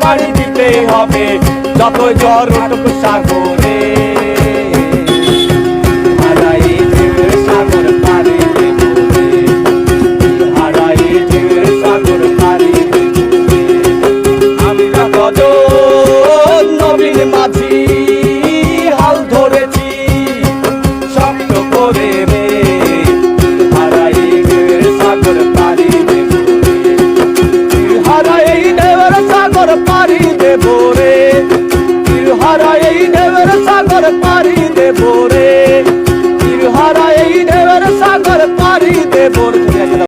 পাড়ি দিতে হবে। যত জ্বর সাগরে।